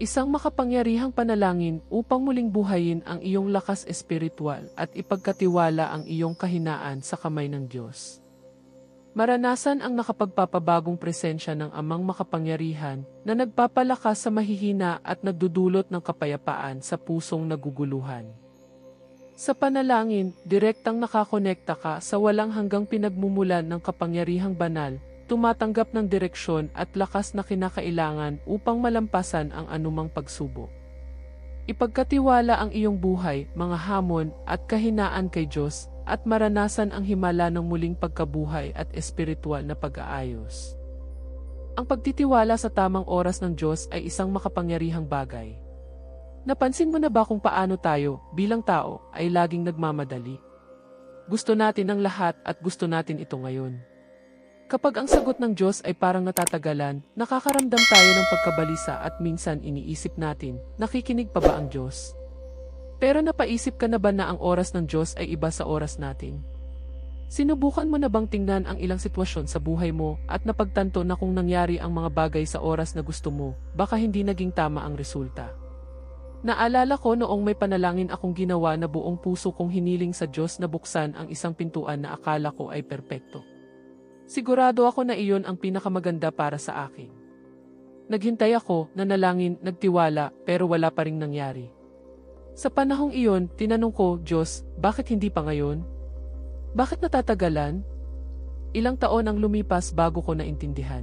Isang makapangyarihang panalangin upang muling buhayin ang iyong lakas espiritual at ipagkatiwala ang iyong kahinaan sa kamay ng Diyos. Maranasan ang nakapagpapabagong presensya ng amang makapangyarihan na nagpapalakas sa mahihina at nagdudulot ng kapayapaan sa pusong naguguluhan. Sa panalangin, direktang nakakonekta ka sa walang hanggang pinagmumulan ng kapangyarihang banal tumatanggap ng direksyon at lakas na kinakailangan upang malampasan ang anumang pagsubok. Ipagkatiwala ang iyong buhay, mga hamon at kahinaan kay Diyos at maranasan ang himala ng muling pagkabuhay at espiritual na pag-aayos. Ang pagtitiwala sa tamang oras ng Diyos ay isang makapangyarihang bagay. Napansin mo na ba kung paano tayo, bilang tao, ay laging nagmamadali? Gusto natin ang lahat at gusto natin ito ngayon. Kapag ang sagot ng Diyos ay parang natatagalan, nakakaramdam tayo ng pagkabalisa at minsan iniisip natin, nakikinig pa ba ang Diyos? Pero napaisip ka na ba na ang oras ng Diyos ay iba sa oras natin? Sinubukan mo na bang tingnan ang ilang sitwasyon sa buhay mo at napagtanto na kung nangyari ang mga bagay sa oras na gusto mo, baka hindi naging tama ang resulta? Naalala ko noong may panalangin akong ginawa na buong puso kong hiniling sa Diyos na buksan ang isang pintuan na akala ko ay perpekto. Sigurado ako na iyon ang pinakamaganda para sa akin. Naghintay ako, nanalangin, nagtiwala, pero wala pa ring nangyari. Sa panahong iyon, tinanong ko, Diyos, bakit hindi pa ngayon? Bakit natatagalan? Ilang taon ang lumipas bago ko naintindihan.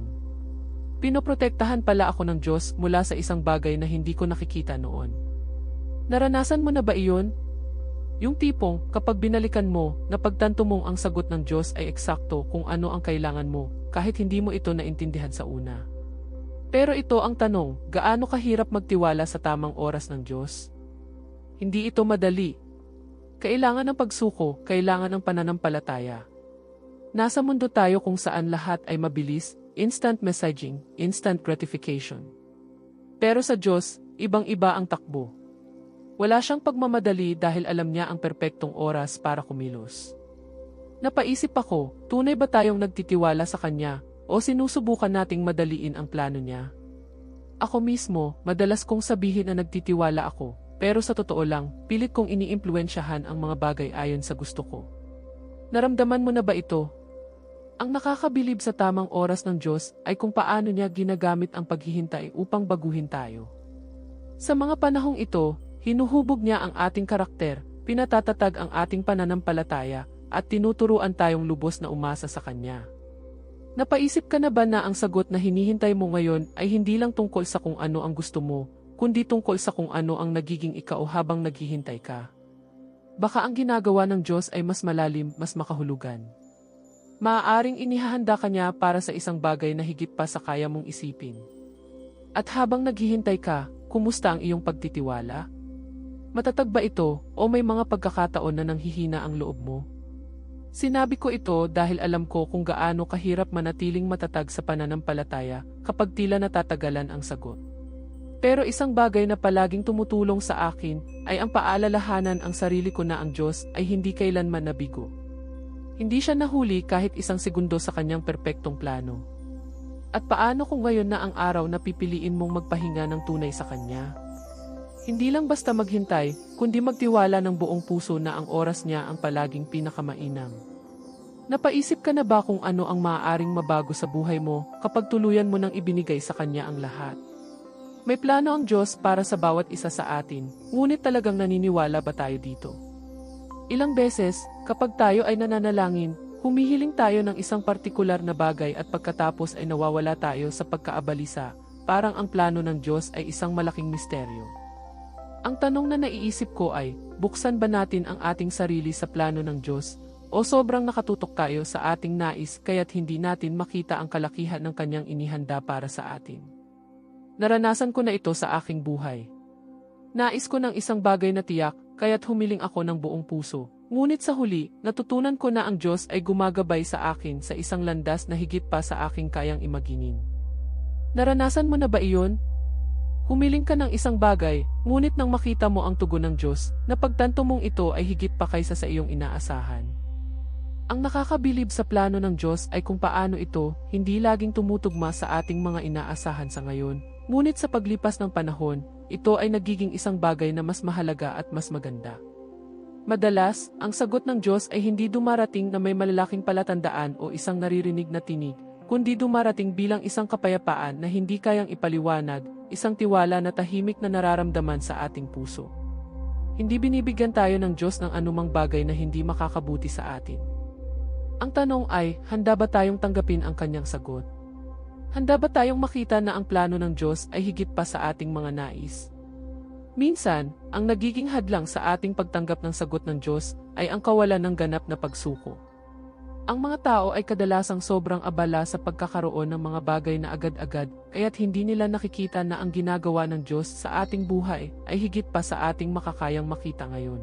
Pinoprotektahan pala ako ng Diyos mula sa isang bagay na hindi ko nakikita noon. Naranasan mo na ba iyon? Yung tipong, kapag binalikan mo, napagtanto mong ang sagot ng Diyos ay eksakto kung ano ang kailangan mo, kahit hindi mo ito naintindihan sa una. Pero ito ang tanong, gaano kahirap magtiwala sa tamang oras ng Diyos? Hindi ito madali. Kailangan ng pagsuko, kailangan ng pananampalataya. Nasa mundo tayo kung saan lahat ay mabilis, instant messaging, instant gratification. Pero sa Diyos, ibang-iba ang takbo. Wala siyang pagmamadali dahil alam niya ang perpektong oras para kumilos. Napaisip ako, tunay ba tayong nagtitiwala sa Kanya o sinusubukan nating madaliin ang plano niya? Ako mismo, madalas kong sabihin na nagtitiwala ako, pero sa totoo lang, pilit kong iniimpluensyahan ang mga bagay ayon sa gusto ko. Naramdaman mo na ba ito? Ang nakakabilib sa tamang oras ng Diyos ay kung paano niya ginagamit ang paghihintay upang baguhin tayo. Sa mga panahong ito, Hinuhubog niya ang ating karakter, pinatatatag ang ating pananampalataya, at tinuturuan tayong lubos na umasa sa Kanya. Napaisip ka na ba na ang sagot na hinihintay mo ngayon ay hindi lang tungkol sa kung ano ang gusto mo, kundi tungkol sa kung ano ang nagiging ikaw habang naghihintay ka? Baka ang ginagawa ng Diyos ay mas malalim, mas makahulugan. Maaaring inihahanda ka niya para sa isang bagay na higit pa sa kaya mong isipin. At habang naghihintay ka, kumusta ang iyong pagtitiwala? Matatag ba ito o may mga pagkakataon na nanghihina ang loob mo? Sinabi ko ito dahil alam ko kung gaano kahirap manatiling matatag sa pananampalataya kapag tila natatagalan ang sagot. Pero isang bagay na palaging tumutulong sa akin ay ang paalalahanan ang sarili ko na ang Diyos ay hindi kailanman nabigo. Hindi siya nahuli kahit isang segundo sa kanyang perpektong plano. At paano kung ngayon na ang araw na pipiliin mong magpahinga ng tunay sa Kanya? Hindi lang basta maghintay, kundi magtiwala ng buong puso na ang oras niya ang palaging pinakamainam. Napaisip ka na ba kung ano ang maaaring mabago sa buhay mo kapag tuluyan mo nang ibinigay sa Kanya ang lahat? May plano ang Diyos para sa bawat isa sa atin, ngunit talagang naniniwala ba tayo dito? Ilang beses, kapag tayo ay nananalangin, humihiling tayo ng isang partikular na bagay at pagkatapos ay nawawala tayo sa pagkaabalisa, parang ang plano ng Diyos ay isang malaking misteryo. Ang tanong na naiisip ko ay, buksan ba natin ang ating sarili sa plano ng Diyos o sobrang nakatutok tayo sa ating nais kaya't hindi natin makita ang kalakihan ng kanyang inihanda para sa atin? Naranasan ko na ito sa aking buhay. Nais ko ng isang bagay na tiyak, kaya't humiling ako ng buong puso. Ngunit sa huli, natutunan ko na ang Diyos ay gumagabay sa akin sa isang landas na higit pa sa aking kayang imaginin. Naranasan mo na ba iyon? Humiling ka ng isang bagay, ngunit nang makita mo ang tugon ng Diyos, napagtanto mong ito ay higit pa kaysa sa iyong inaasahan. Ang nakakabilib sa plano ng Diyos ay kung paano ito hindi laging tumutugma sa ating mga inaasahan sa ngayon, ngunit sa paglipas ng panahon, ito ay nagiging isang bagay na mas mahalaga at mas maganda. Madalas, ang sagot ng Diyos ay hindi dumarating na may malalaking palatandaan o isang naririnig na tinig, kundi dumarating bilang isang kapayapaan na hindi kayang ipaliwanag, isang tiwala na tahimik na nararamdaman sa ating puso. Hindi binibigyan tayo ng Diyos ng anumang bagay na hindi makakabuti sa atin. Ang tanong ay, handa ba tayong tanggapin ang kanyang sagot? Handa ba tayong makita na ang plano ng Diyos ay higit pa sa ating mga nais? Minsan, ang nagiging hadlang sa ating pagtanggap ng sagot ng Diyos ay ang kawalan ng ganap na pagsuko. Ang mga tao ay kadalasang sobrang abala sa pagkakaroon ng mga bagay na agad-agad, kaya't hindi nila nakikita na ang ginagawa ng Diyos sa ating buhay ay higit pa sa ating makakayang makita ngayon.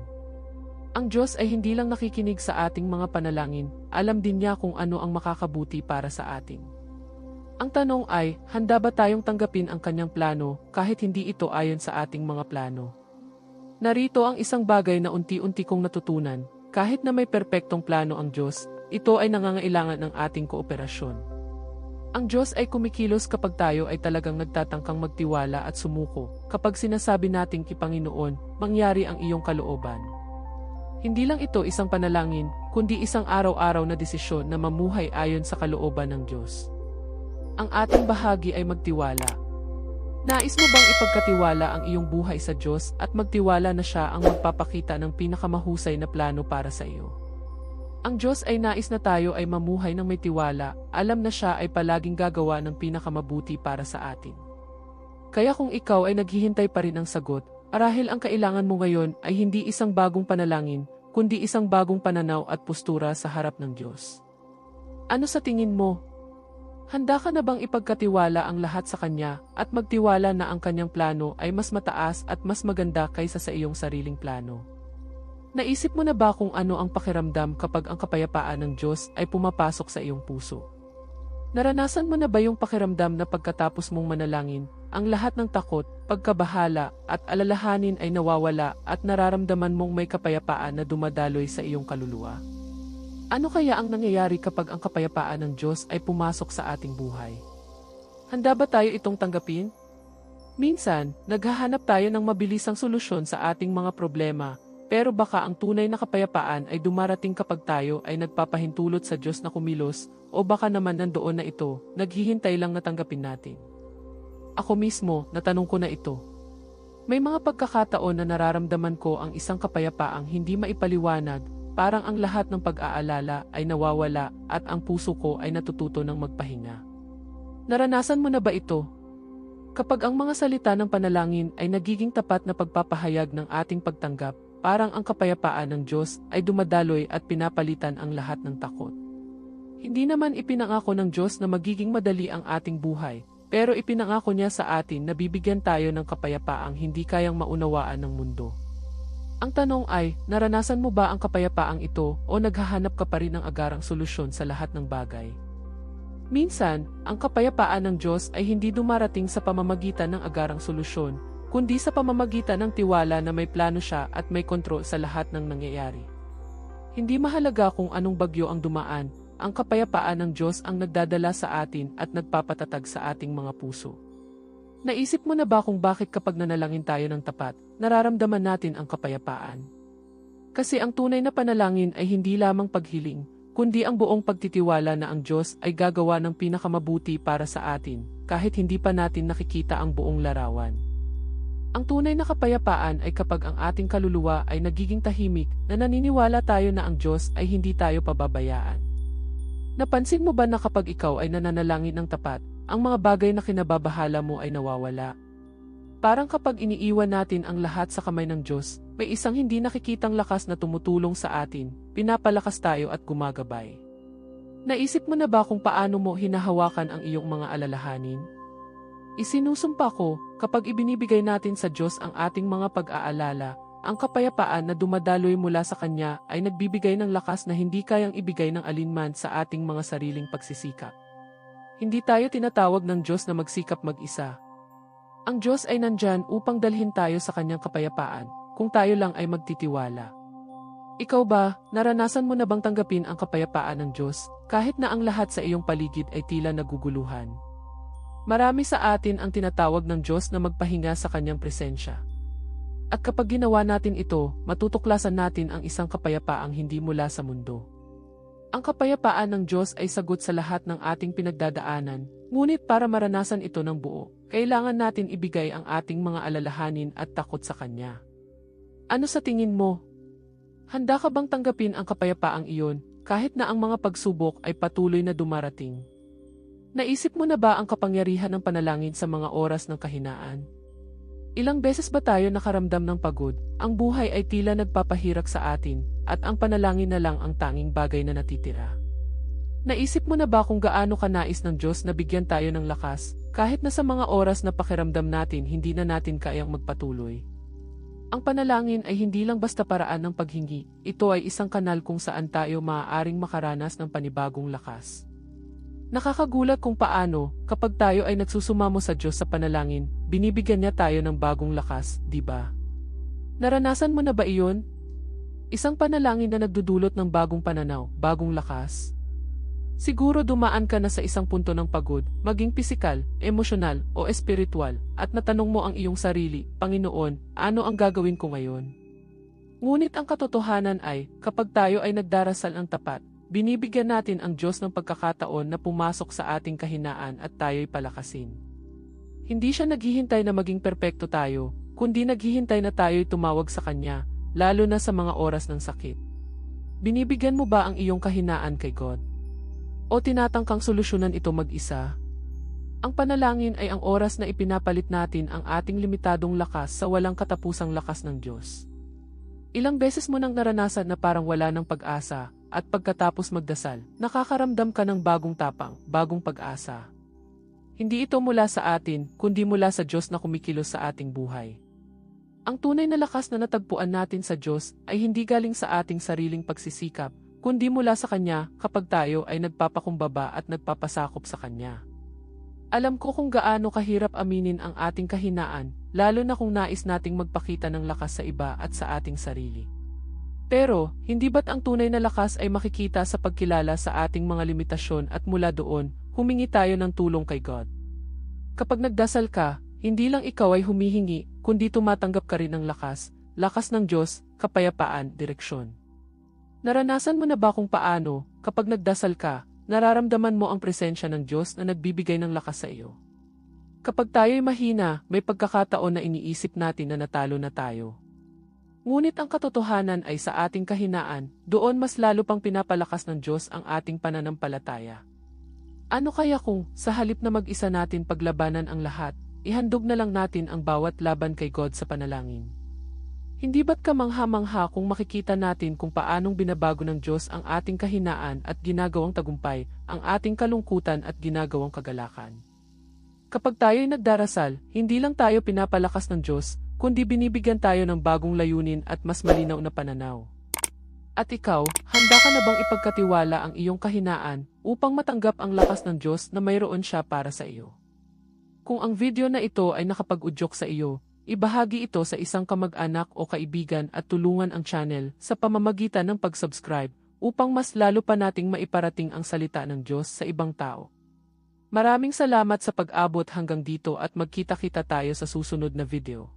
Ang Diyos ay hindi lang nakikinig sa ating mga panalangin, alam din niya kung ano ang makakabuti para sa atin. Ang tanong ay, handa ba tayong tanggapin ang kanyang plano kahit hindi ito ayon sa ating mga plano? Narito ang isang bagay na unti-unti kong natutunan, kahit na may perpektong plano ang Diyos, ito ay nangangailangan ng ating kooperasyon. Ang Diyos ay kumikilos kapag tayo ay talagang nagtatangkang magtiwala at sumuko, kapag sinasabi nating kipanginoon, mangyari ang iyong kalooban. Hindi lang ito isang panalangin, kundi isang araw-araw na desisyon na mamuhay ayon sa kalooban ng Diyos. Ang ating bahagi ay magtiwala. Nais mo bang ipagkatiwala ang iyong buhay sa Diyos at magtiwala na siya ang magpapakita ng pinakamahusay na plano para sa iyo? Ang Diyos ay nais na tayo ay mamuhay ng may tiwala, alam na siya ay palaging gagawa ng pinakamabuti para sa atin. Kaya kung ikaw ay naghihintay pa rin ng sagot, arahil ang kailangan mo ngayon ay hindi isang bagong panalangin, kundi isang bagong pananaw at postura sa harap ng Diyos. Ano sa tingin mo? Handa ka na bang ipagkatiwala ang lahat sa Kanya at magtiwala na ang Kanyang plano ay mas mataas at mas maganda kaysa sa iyong sariling plano? Naisip mo na ba kung ano ang pakiramdam kapag ang kapayapaan ng Diyos ay pumapasok sa iyong puso? Naranasan mo na ba yung pakiramdam na pagkatapos mong manalangin, ang lahat ng takot, pagkabahala, at alalahanin ay nawawala at nararamdaman mong may kapayapaan na dumadaloy sa iyong kaluluwa. Ano kaya ang nangyayari kapag ang kapayapaan ng Diyos ay pumasok sa ating buhay? Handa ba tayo itong tanggapin? Minsan, naghahanap tayo ng mabilisang solusyon sa ating mga problema, pero baka ang tunay na kapayapaan ay dumarating kapag tayo ay nagpapahintulot sa Diyos na kumilos, o baka naman nandoon na ito, naghihintay lang na tanggapin natin. Ako mismo, natanong ko na ito. May mga pagkakataon na nararamdaman ko ang isang kapayapaang hindi maipaliwanag, parang ang lahat ng pag-aalala ay nawawala at ang puso ko ay natututo ng magpahinga. Naranasan mo na ba ito? Kapag ang mga salita ng panalangin ay nagiging tapat na pagpapahayag ng ating pagtanggap, parang ang kapayapaan ng Diyos ay dumadaloy at pinapalitan ang lahat ng takot. Hindi naman ipinangako ng Diyos na magiging madali ang ating buhay, pero ipinangako niya sa atin na bibigyan tayo ng kapayapaang hindi kayang maunawaan ng mundo. Ang tanong ay, naranasan mo ba ang kapayapaang ito o naghahanap ka pa rin ng agarang solusyon sa lahat ng bagay? Minsan, ang kapayapaan ng Diyos ay hindi dumarating sa pamamagitan ng agarang solusyon, kundi sa pamamagitan ng tiwala na may plano siya at may kontrol sa lahat ng nangyayari. Hindi mahalaga kung anong bagyo ang dumaan, ang kapayapaan ng Diyos ang nagdadala sa atin at nagpapatatag sa ating mga puso. Naisip mo na ba kung bakit kapag nanalangin tayo ng tapat, nararamdaman natin ang kapayapaan? Kasi ang tunay na panalangin ay hindi lamang paghiling, kundi ang buong pagtitiwala na ang Diyos ay gagawa ng pinakamabuti para sa atin, kahit hindi pa natin nakikita ang buong larawan. Ang tunay na kapayapaan ay kapag ang ating kaluluwa ay nagiging tahimik na naniniwala tayo na ang Diyos ay hindi tayo pababayaan. Napansin mo ba na kapag ikaw ay nananalangin ng tapat, ang mga bagay na kinababahala mo ay nawawala? Parang kapag iniiwan natin ang lahat sa kamay ng Diyos, may isang hindi nakikitang lakas na tumutulong sa atin, pinapalakas tayo at gumagabay. Naisip mo na ba kung paano mo hinahawakan ang iyong mga alalahanin? Isinusumpa ko, kapag ibinibigay natin sa Diyos ang ating mga pag-aalala, ang kapayapaan na dumadaloy mula sa Kanya ay nagbibigay ng lakas na hindi kayang ibigay ng alinman sa ating mga sariling pagsisikap. Hindi tayo tinatawag ng Diyos na magsikap mag-isa. Ang Diyos ay nandyan upang dalhin tayo sa Kanyang kapayapaan, kung tayo lang ay magtitiwala. Ikaw ba, naranasan mo na bang tanggapin ang kapayapaan ng Diyos, kahit na ang lahat sa iyong paligid ay tila naguguluhan? Marami sa atin ang tinatawag ng Diyos na magpahinga sa kanyang presensya. At kapag ginawa natin ito, matutuklasan natin ang isang kapayapaang hindi mula sa mundo. Ang kapayapaan ng Diyos ay sagot sa lahat ng ating pinagdadaanan, ngunit para maranasan ito ng buo, kailangan natin ibigay ang ating mga alalahanin at takot sa Kanya. Ano sa tingin mo? Handa ka bang tanggapin ang kapayapaang iyon, kahit na ang mga pagsubok ay patuloy na dumarating? Naisip mo na ba ang kapangyarihan ng panalangin sa mga oras ng kahinaan? Ilang beses ba tayo nakaramdam ng pagod, ang buhay ay tila nagpapahirak sa atin, at ang panalangin na lang ang tanging bagay na natitira? Naisip mo na ba kung gaano ka nais ng Diyos na bigyan tayo ng lakas, kahit na sa mga oras na pakiramdam natin hindi na natin kayang magpatuloy? Ang panalangin ay hindi lang basta paraan ng paghingi, ito ay isang kanal kung saan tayo maaaring makaranas ng panibagong lakas. Nakakagulat kung paano, kapag tayo ay nagsusumamo sa Diyos sa panalangin, binibigyan niya tayo ng bagong lakas, di ba? Naranasan mo na ba iyon? Isang panalangin na nagdudulot ng bagong pananaw, bagong lakas. Siguro dumaan ka na sa isang punto ng pagod, maging pisikal, emosyonal, o espiritual, at natanong mo ang iyong sarili, Panginoon, ano ang gagawin ko ngayon? Ngunit ang katotohanan ay, kapag tayo ay nagdarasal ng tapat, binibigyan natin ang Diyos ng pagkakataon na pumasok sa ating kahinaan at tayo'y palakasin. Hindi siya naghihintay na maging perpekto tayo, kundi naghihintay na tayo'y tumawag sa Kanya, lalo na sa mga oras ng sakit. Binibigyan mo ba ang iyong kahinaan kay God? O tinatangkang solusyonan ito mag-isa? Ang panalangin ay ang oras na ipinapalit natin ang ating limitadong lakas sa walang katapusang lakas ng Diyos. Ilang beses mo nang naranasan na parang wala ng pag-asa, at pagkatapos magdasal, nakakaramdam ka ng bagong tapang, bagong pag-asa. Hindi ito mula sa atin, kundi mula sa Diyos na kumikilos sa ating buhay. Ang tunay na lakas na natagpuan natin sa Diyos ay hindi galing sa ating sariling pagsisikap, kundi mula sa Kanya kapag tayo ay nagpapakumbaba at nagpapasakop sa Kanya. Alam ko kung gaano kahirap aminin ang ating kahinaan, lalo na kung nais nating magpakita ng lakas sa iba at sa ating sarili. Pero, hindi ba't ang tunay na lakas ay makikita sa pagkilala sa ating mga limitasyon at mula doon, humingi tayo ng tulong kay God? Kapag nagdasal ka, hindi lang ikaw ay humihingi, kundi tumatanggap ka rin ng lakas, lakas ng Diyos, kapayapaan, direksyon. Naranasan mo na ba kung paano, kapag nagdasal ka, nararamdaman mo ang presensya ng Diyos na nagbibigay ng lakas sa iyo? Kapag tayo'y mahina, may pagkakataon na iniisip natin na natalo na tayo. Ngunit ang katotohanan ay sa ating kahinaan, doon mas lalo pang pinapalakas ng Diyos ang ating pananampalataya. Ano kaya kung, sa halip na mag-isa natin paglabanan ang lahat, ihandog na lang natin ang bawat laban kay God sa panalangin? Hindi ba't kamangha-mangha kung makikita natin kung paanong binabago ng Diyos ang ating kahinaan at ginagawang tagumpay, ang ating kalungkutan at ginagawang kagalakan? Kapag tayo'y nagdarasal, hindi lang tayo pinapalakas ng Diyos, kundi binibigyan tayo ng bagong layunin at mas malinaw na pananaw. At ikaw, handa ka na bang ipagkatiwala ang iyong kahinaan upang matanggap ang lakas ng Diyos na mayroon siya para sa iyo? Kung ang video na ito ay nakapag-udyok sa iyo, Ibahagi ito sa isang kamag-anak o kaibigan at tulungan ang channel sa pamamagitan ng pag-subscribe upang mas lalo pa nating maiparating ang salita ng Diyos sa ibang tao. Maraming salamat sa pag-abot hanggang dito at magkita-kita tayo sa susunod na video.